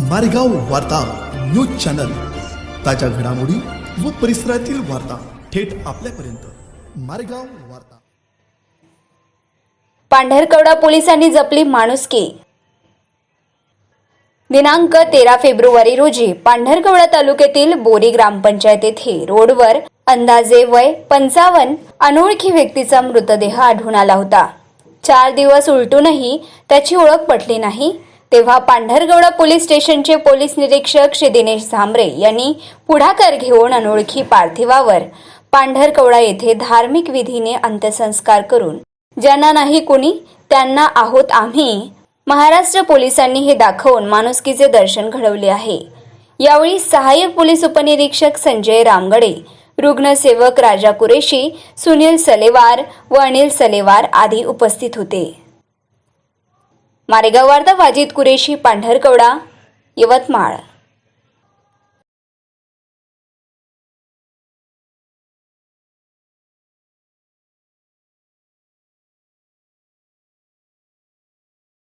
मारेगाव वार्ता news channel. ताज्या घडामोडी व परिसरातील वार्ता थेट आपल्यापर्यंत. मारेगाव वार्ता. पांढरकवडा पोलिसांनी जपली माणुसकी. दिनांक तेरा फेब्रुवारी रोजी पांढरकवडा तालुक्यातील बोरी ग्रामपंचायत येथे रोडवर अंदाजे वय पंचावन्न अनोळखी व्यक्तीचा मृतदेह आढळून आला होता. चार दिवस उलटूनही त्याची ओळख पटली नाही. तेव्हा पांढरगवडा पोलीस स्टेशनचे पोलीस निरीक्षक श्री दिनेश झांबरे यांनी पुढाकार घेऊन अनोळखी पार्थिवावर पांढरकवडा येथे धार्मिक विधीने अंत्यसंस्कार करून ज्यांना नाही कुणी त्यांना आहोत आम्ही. महाराष्ट्र पोलिसांनी हे दाखवून माणुसकीचे दर्शन घडवले आहे. यावेळी सहाय्यक पोलीस उपनिरीक्षक संजय रामगडे रुग्णसेवक राजा कुरेशी सुनील सलेवार व अनिल सलेवार आदी उपस्थित होते. मारेगाव वार्ता वाजिद कुरेशी पांढरकवडा यवतमाळ.